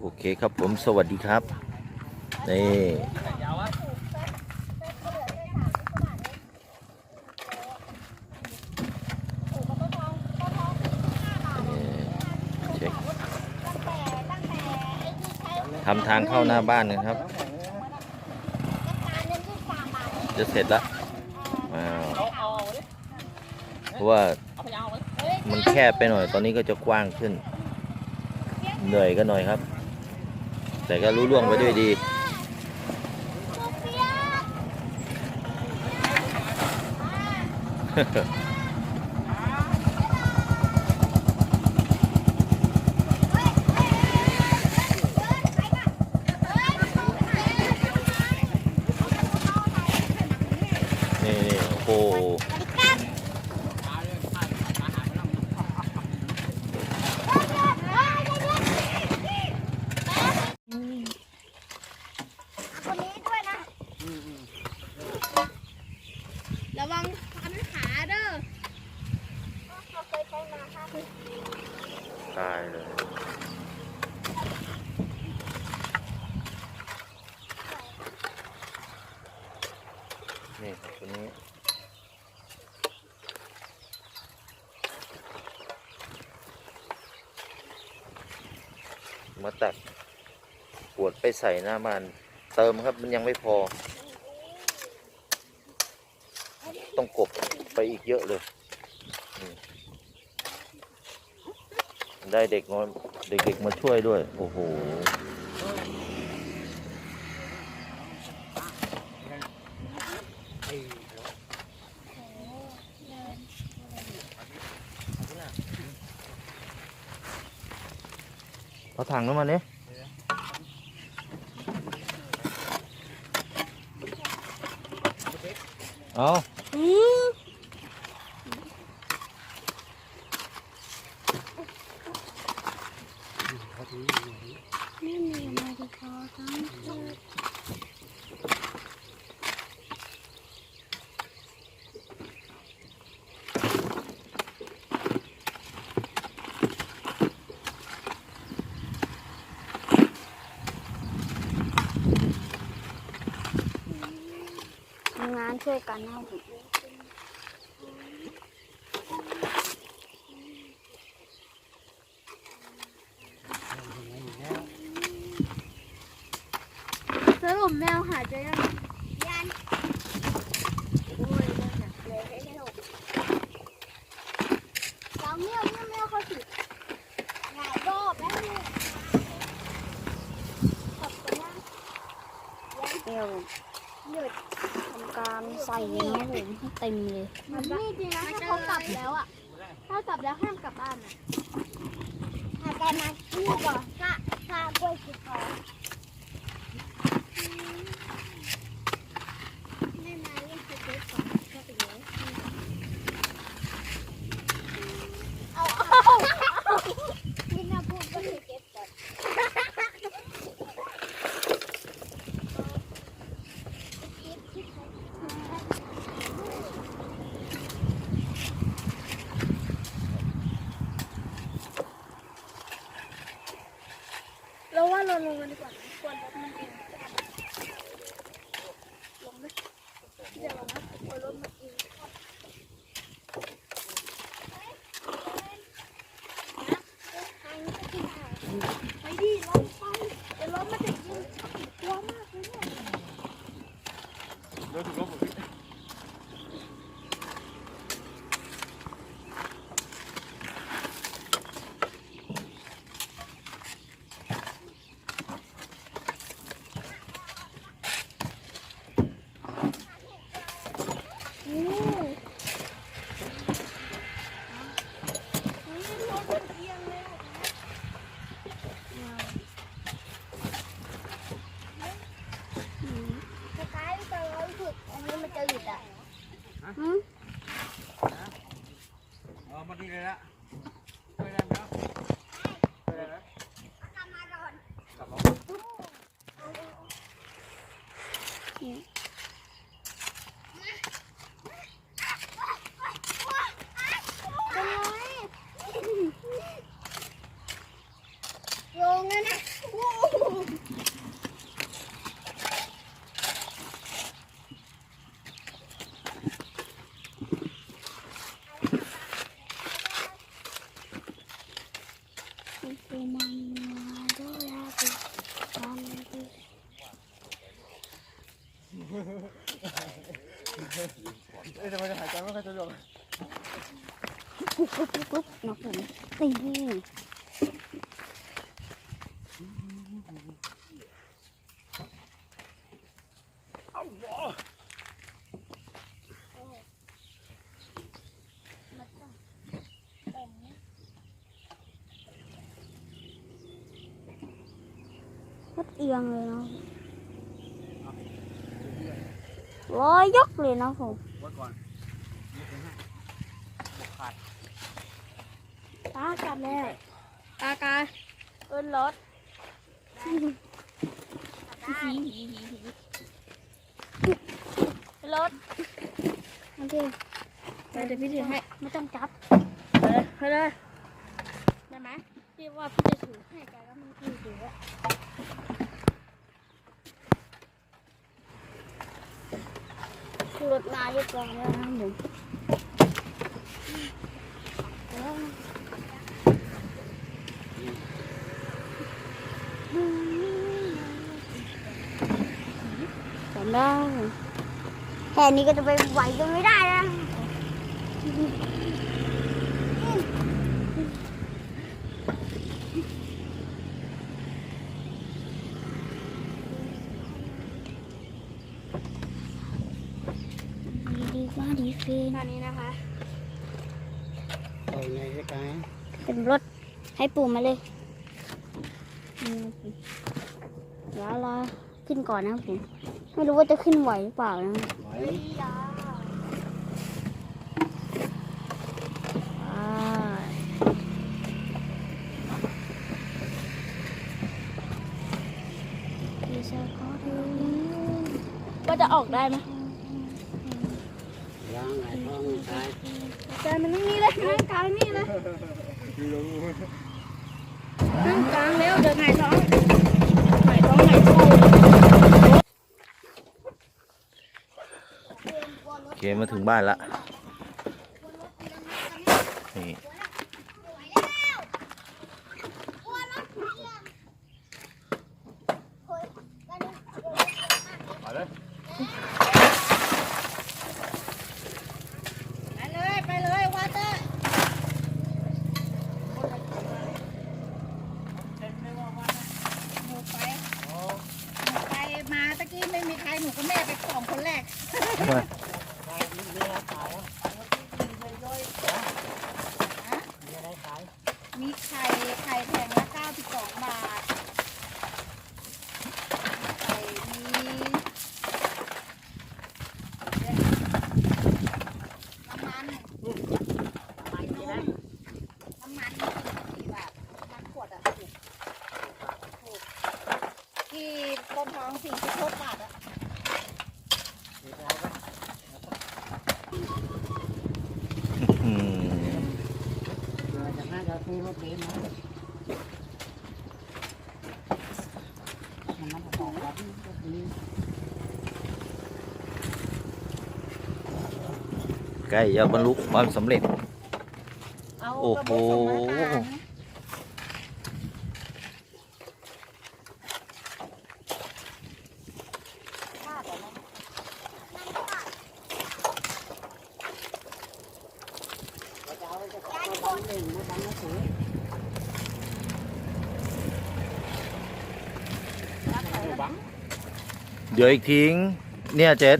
โอเคครับผมสวัสดีครับนี่ทำทางเข้าหน้าบ้านนะครับ จะเสร็จแล้วเพราะว่ามันแคบไปหน่อย ตอนนี้ก็จะกว้างขึ้น เหนื่อยก็หน่อยครับ แต่ก็รู้ล่วงไปด้วยดีนี่นี่โอ้โห คนนี้ด้วยนะ ระวังพันขาเด้อเราเคยใช้มาค่ะ ตายเลยนี่ครับตัวนี้ มาตัดขวด ไปใส่หน้าบ้านเติมครับมันยังไม่พอ ต้องกบไปอีกเยอะเลย ได้เด็กน้อยเด็กๆมาช่วยด้วย โอ้โหเอาถังน้ำมันนี้ เอาไม่มีมาดีพอทั้ง ทำงานช่วยกันนะผมสรุปแมวหายไปยังยันโอ้ยนั่นน่ะเลยให้ให้หกสาวเมียวเมียวเมียวเขาสิหลายรอบแล้วเนี่ยขอบคุณนะเดี๋ยวหยุด ทำ การใส่นะครับผมให้เต็มเลย มันนี่จริงนะถ้าเขากลับแล้วอะถ้ากลับแล้วห้ามกลับบ้านนะถ้าแกมาที่ก่อน ปุ๊บปุ๊บปุ๊บนะผมนี่รถเอียงเลยเนาะร้อยยกเลยเนาะผม วัดก่อนยกไปให้บกขาด ตากลับแล้วตากาเอินรถรถโอเคเดี๋ยวพี่ถือให้ไม่ต้องจับไปเลยไปเลยได้ไหมพี่ว่าพี่จะถือให้แกก็ไม่พี่ถืออะคือรถมาเรียบร้อยแล้วนะผมแล้ว จำ ได้แค่นี้ก็จะไปไหวกันไม่ได้แล้วดีมาดีเฟนตอนนี้นะคะเอาไงก็ตายเป็นรถให้ปู่มาเลยเดี๋ยวเราขึ้นก่อนนะครับผม ไม่รู้ว่าจะขึ้นไหวหรือเปล่านะไหวอ่าพี่ชายขอดูว่าจะออกได้ไหมย่างไงท้องตายแต่มันนั่งนี่เลยนั่งกลางนี่เลยนั่งกลางแล้วเดินไงายท้องไงายท้องไงายท้อง โอ เคมาถึงบ้านละนี่ ไปเลย ไปเลยไปเลยวาเตอร์หนูไปหนูไปมาตะกี้ไม่มีใครหนูกับแม่ไปสองคนแรก มีไข่ไข่แพงละเก้าสิบสองบาทไข่มีน้ำมันน้ำมันน้ำมันกี่บาทน้ำมันขวดอะถูกถูกที่ต้นทองสี่สิบหกบาทอะ อืม จะน่าจะซื้อรถเบนซ์มามันต้องรับรถนี้ใกล้จะบรรลุความสำเร็จ เอาโอ้โหกระบอกส่งมาทานพลาดเหรอเนอะ เราจะเอาจะ เอาบังหนึ่งมาบังหนังสือเดี๋ยวอีกทิ้ง เนี่ยเจษ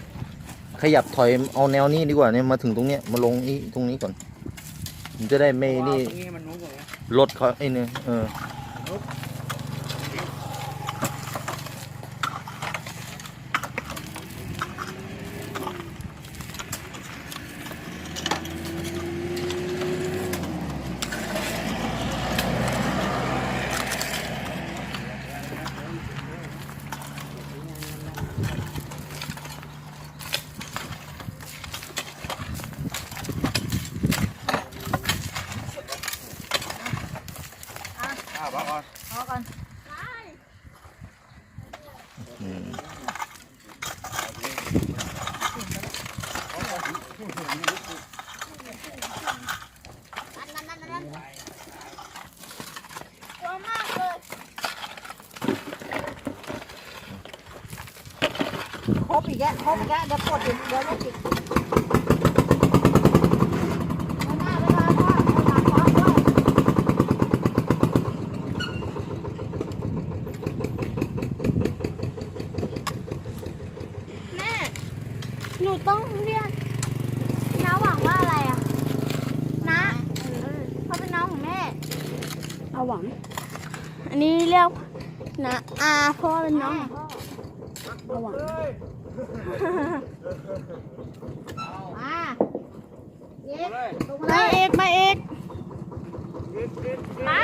ขยับถอยเอาแนวนี้ดีกว่าเนี่ยมาถึงตรงเนี้ยมาลงนี่ตรงนี้ก่อน มันจะได้ไม่นี่ตรงนี้มันนู้นก่อนนะรถเขาไอ้เนี่ยเออ ครบอีกแล้วครบอีกแล้วเดี๋ยวกดอีกเดี๋ยวลบอีกแม่ หนูต้องเรียกน้าหวังว่าอะไรอะนะเขาเป็นน้องของแม่ เอาหวัง อันนี้เรียกนะอาเพราะว่าเป็นน้อง เอาหวังมาเย็ดเลยมาเอกมาเอกเด็กเด็กมา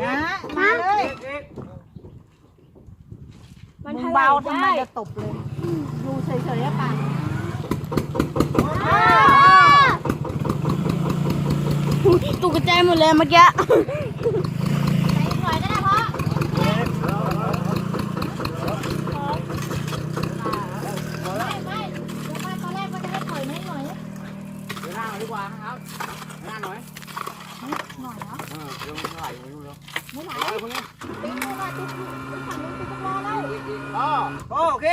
นะมาเลยเด็กมันมึงเบาทำไมจะตบเลยดูเฉยๆอะป่ะอ้วอุ๊ยตกใจหมดเลยเมื่อกี้ ใส่อีกหน่อยก็ได้พ่อไม่ไม่เดี๋ยวมาตอนแรกก็จะให้ปล่อยนิดหน่อย เดี๋ยวหน้าหน่อยดีกว่าครับหน้าหน่อย หน่อยเนาะ เออเดี๋ยวมัน ไหลไม่รู้แล้วไม่ไหลเอาคนนี้ติ๊กเลยว่าติ๊กติ๊กฝั่งนู้นติ๊กรอแล้วอ๋อโอเค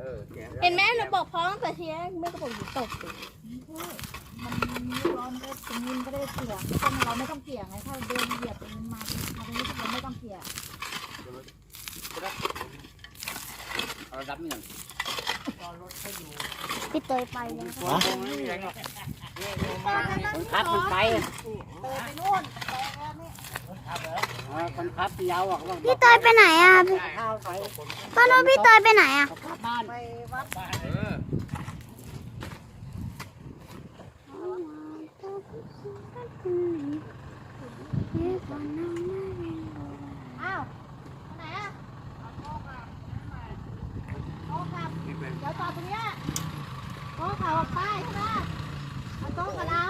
เออเห็นไหมหนูบอกพ่อตั้งแต่ทีแรกไม่ก็บอกอยู่ตกสิมันร้อนก็ตรงนี้มันก็ได้เกี่ยถ้าเราไม่ต้องเกี่ยไงถ้าเดินเหยียบตรงนี้มามาตรงนี้เราไม่ต้องเกี่ยเอาดับนี่ก่อนพี่เตยไปแล้วอ๋อไม่มีแรงหรอกคนขับมันไปเดินไปนู่นไปแล้วนี่ คนขับยาวอะเขาบอกพี่เตยไปไหนอะพี่ข้าวไปตอนนู้นพี่เตยไปไหนอะกลับบ้านไปวัดเอออ้าวไหนอะโต๊ะครับเดี๋ยวจอดตรงเนี้ยโต๊ะเขาออกไปใช่ไหมเอาโต๊ะกับเรา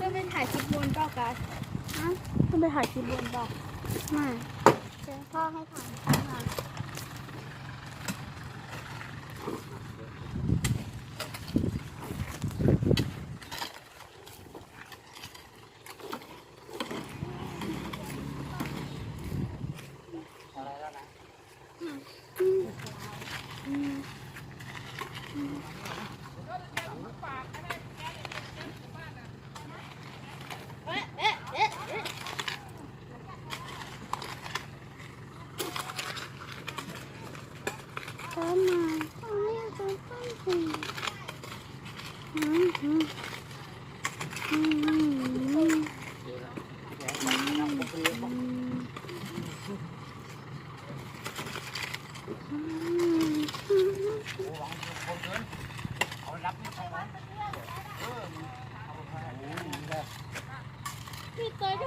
จะไปถ่ายคลิปบนเปล่ากันจะไป ถ่ายคลิปบนบอกมาเชิญพ่อให้ถ่ายค่ะอะไรแล้วนะ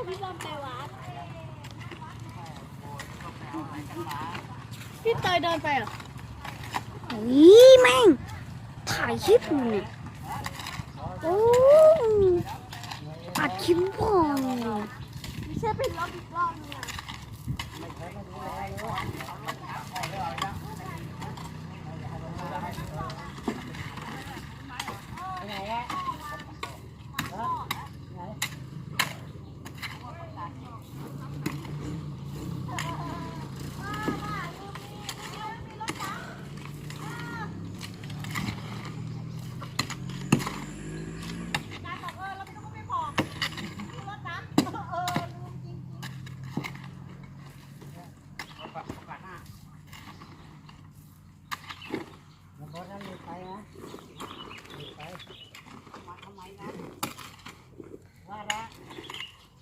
พี่บอมไปวัด พี่เตยเดินไปเหรอนี่แม่ง ถ่ายคลิปอยู่เนี่ยโอ้ตัดคลิปพ่อนไม่ใช่เป็นรอบอีกรอบนึงนะ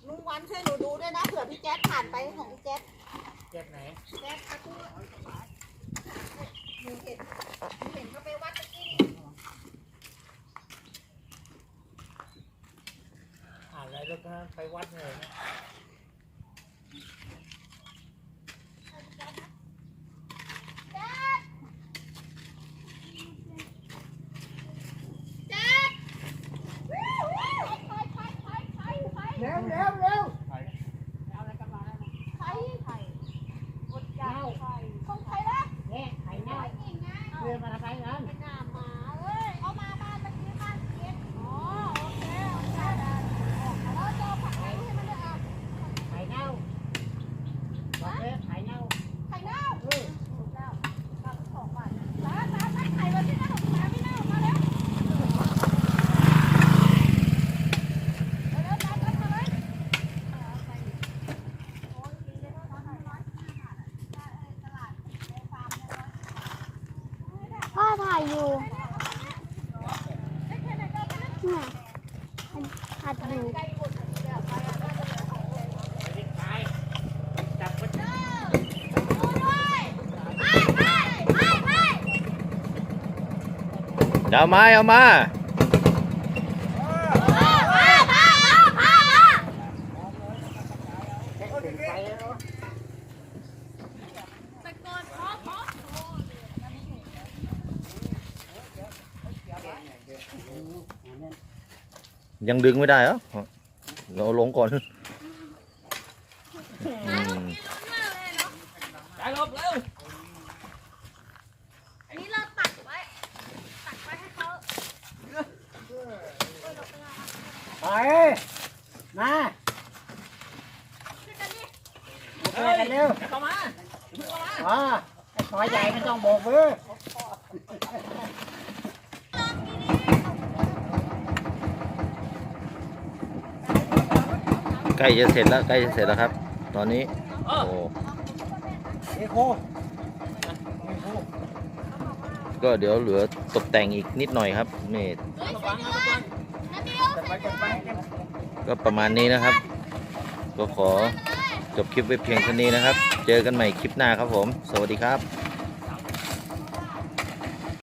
ลุง วันช่วยหนูดูด้วยนะเผื่อพี่แจ๊ดผ่านไปของพี่แจ๊ดเจ็บไหนแจ๊ดกระตู้หนูเห็นหนูเห็นเขาไปวัดตะกี้อะไรแล้วก็ไปวัดเลยนะเร็วเร็วเร็ว ของใครละ แง่ไข่เน่า นี่ไง เดินมาทำไมนั้น หน้าหมาเอ้ยเอามาบ้านตะกี้บ้านเก็บอ๋อโอเคโอเคแล้วเจอผักไหนให้มันได้อะ ถ่ายอยู่เนี่ยอัดอยู่เอามาเอามา ยังดึงไม่ได้เหรอเราลงก่อนอืมใจลบเร็วอันนี้เราตัดไว้ ตัดไว้ให้เขาไปมาเร็วกันเร็วเข้ามา อ๋อไอ้ตัวใหญ่ไม่ต้องโบกมือ ใกล้จะเสร็จแล้วใกล้จะเสร็จแล้วครับ ตอนนี้เออโอ้เอ้โคก็เดี๋ยวเหลือตกแต่งอีกนิดหน่อยครับนี่ระวังนะทุกคนจะไปจะไปก็ประมาณนี้นะครับ ก็ขอจบคลิปไว้เพียงเท่านี้นะครับ เจอกันใหม่คลิปหน้าครับผม สวัสดีครับ